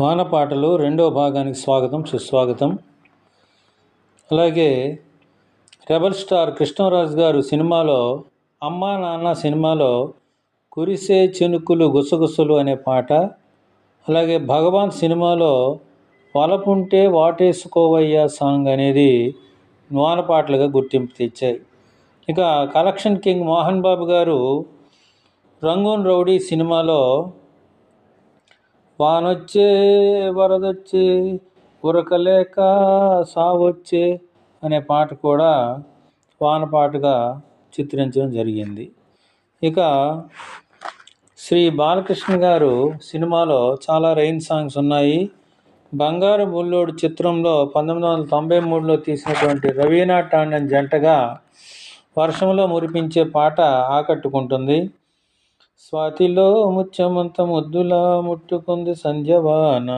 వానపాటలు రెండో భాగానికి స్వాగతం సుస్వాగతం. అలాగే రెబల్ స్టార్ కృష్ణరాజు గారు సినిమాలో అమ్మా నాన్న సినిమాలో కురిసే చినుకులు గుసగుసలు అనే పాట అలాగే భగవాన్ సినిమాలో వలపుంటే వాటేసుకోవయ్యా సాంగ్ అనేది వానపాటలుగా గుర్తింపు తెచ్చాయి. ఇక కలెక్షన్ కింగ్ మోహన్ బాబు గారు రంగూన్ రౌడీ సినిమాలో వానొచ్చే వరదొచ్చే ఉరకలేక సావొచ్చే అనే పాట కూడా వానపాటగా చిత్రించడం జరిగింది. ఇక శ్రీ బాలకృష్ణ గారు సినిమాలో చాలా రైన్ సాంగ్స్ ఉన్నాయి. బంగారు బుల్లోడు చిత్రంలో పంతొమ్మిది వందల తొంభై మూడులో తీసినటువంటి రవీనా టాండన్ జంటగా వర్షంలో మురిపించే పాట ఆకట్టుకుంటుంది. స్వాతిలో ముత్యమంత ముద్దులా ముట్టుకుంది సంధ్యవాన.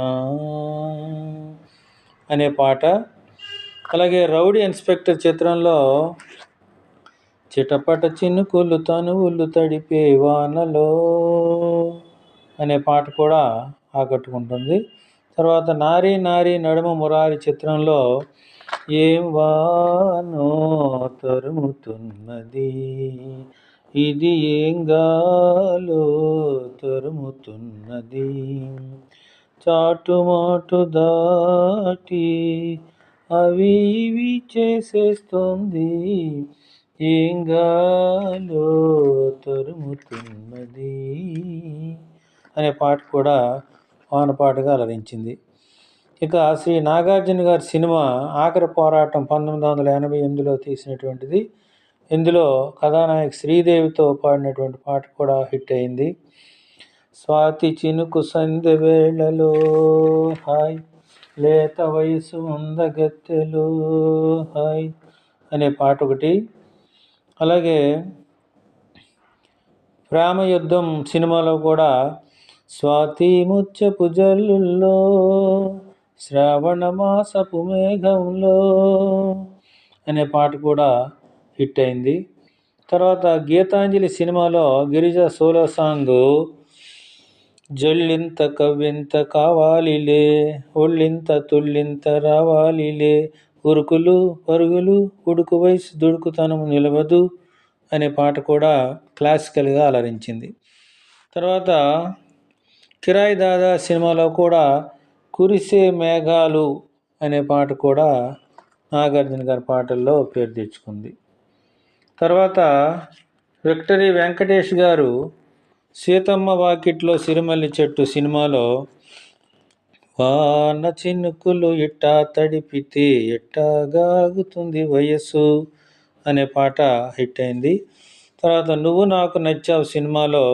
అనే పాట. అలాగే రౌడీ ఇన్స్పెక్టర్ చిత్రంలో చిటపట చినుకులు తనువులు తడిపే వానలో అనే పాట కూడా ఆకట్టుకుంటుంది. తర్వాత నారీ నారీ నడుమ మురారి చిత్రంలో ఏం వానో తరుముతున్నది? ఇది ఏం గాలో తరుముతున్నది. చాటుమాటు దాటి అవి ఇవి చేసేస్తుంది. ఏం గాలో తరుముతున్నది. అనే పాట కూడా వానపాటగా అలరించింది. ఇక శ్రీ నాగార్జున గారి సినిమా ఆఖరి పోరాటం పంతొమ్మిది వందల ఎనభై ఎనిమిదిలో తీసినటువంటిది ఇందులో కథానాయక శ్రీదేవితో పాడినటువంటి పాట కూడా హిట్ అయింది. స్వాతి చినుకు సంధ్య వేళలో హాయ్ లేత వయసు ఉందగత్తెలో హాయ్ అనే పాట ఒకటి. అలాగే ప్రేమ యుద్ధం సినిమాలో కూడా స్వాతి ముచ్చపు జల్లుల్లో శ్రావణ మాసపు మేఘంలో అనే పాట కూడా హిట్ అయింది. తర్వాత గీతాంజలి సినిమాలో గిరిజ సోలో సాంగ్ జల్లింత కవ్వింత కావాలిలే ఒళ్ళింత తుళ్ళింత రావాలిలే ఉరుకులు పరుగులు ఉడుకు వయసు దుడుకుతనం నిలవదు అనే పాట కూడా క్లాసికల్గా అలరించింది. తర్వాత కిరాయి దాదా సినిమాలో కూడా కురిసే మేఘాలు అనే పాట కూడా నాగార్జున గారి పాటల్లో పేరు తెచ్చుకుంది. తర్వాత విక్టరీ వెంకటేష్ గారు సీతమ్మ వాకిట్లో సిరిమల్లి చెట్టు సినిమాలో వాన చినుకులు ఇట్టా తడిపితే ఎట్టాగాగుతుంది వయస్సు అనే పాట హిట్ అయింది. తర్వాత నువ్వు నాకు నచ్చావు సినిమాలో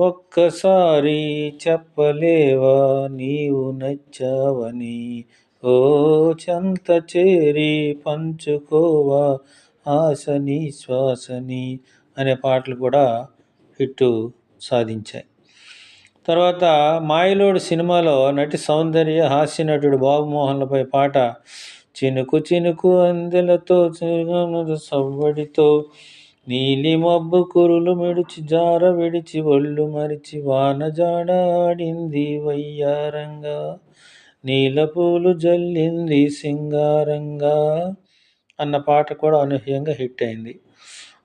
ఒక్కసారి చెప్పలేవా నీవు నచ్చావని. ఓ చెంత చేరి పంచుకోవా ఆశని శ్వాసని అనే పాటలు కూడా హిట్ సాధించాయి. తర్వాత మాయలోడు సినిమాలో నటి సౌందర్య హాస్య నటుడు బాబుమోహన్లపై పాట చినుకు చినుకు అందెలతో సవ్వడితో నీలి మబ్బు కురులు మిడిచి జార విడిచి ఒళ్ళు మరిచి వాన జాడాడింది వయ్యారంగా నీల పూలు జల్లింది సింగారంగా. అన్న పాట కూడా అనూహ్యంగా హిట్ అయింది.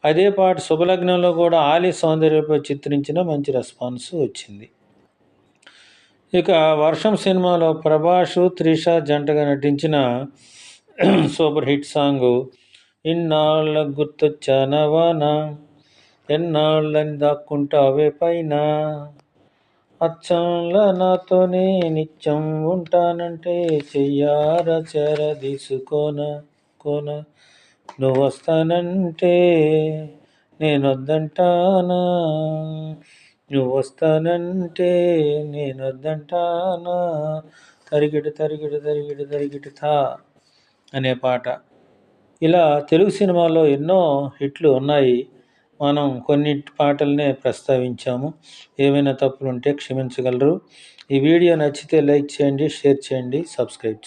అదే పాట శుభలగ్నంలో కూడా ఆలి సౌందర్యపై చిత్రించిన మంచి రెస్పాన్స్ వచ్చింది. ఇక వర్షం సినిమాలో ప్రభాష్ త్రిష జంటగా నటించిన సూపర్ హిట్ సాంగ్ ఇన్నాళ్ళ గుర్తొచ్చానవానా ఎన్నాళ్ళని దాక్కుంటావే పైన? అచ్చంలా నాతోనే నిత్యం ఉంటానంటే చెయ్యారా చెర తీసుకోన? కోన నువ్వు వస్తానంటే నేను వద్దంటానా నువ్వు వస్తానంటే నేను వద్దంటానా తరిగిడు తరిగిడు తరిగిడు తరిగిడు థా అనే పాట. ఇలా తెలుగు సినిమాలో ఎన్నో హిట్లు ఉన్నాయి. మనం కొన్ని పాటలనే ప్రస్తావించాము. ఏమైనా తప్పులు ఉంటే క్షమించగలరు. ఈ వీడియో నచ్చితే లైక్ చేయండి షేర్ చేయండి సబ్స్క్రైబ్ చేయండి.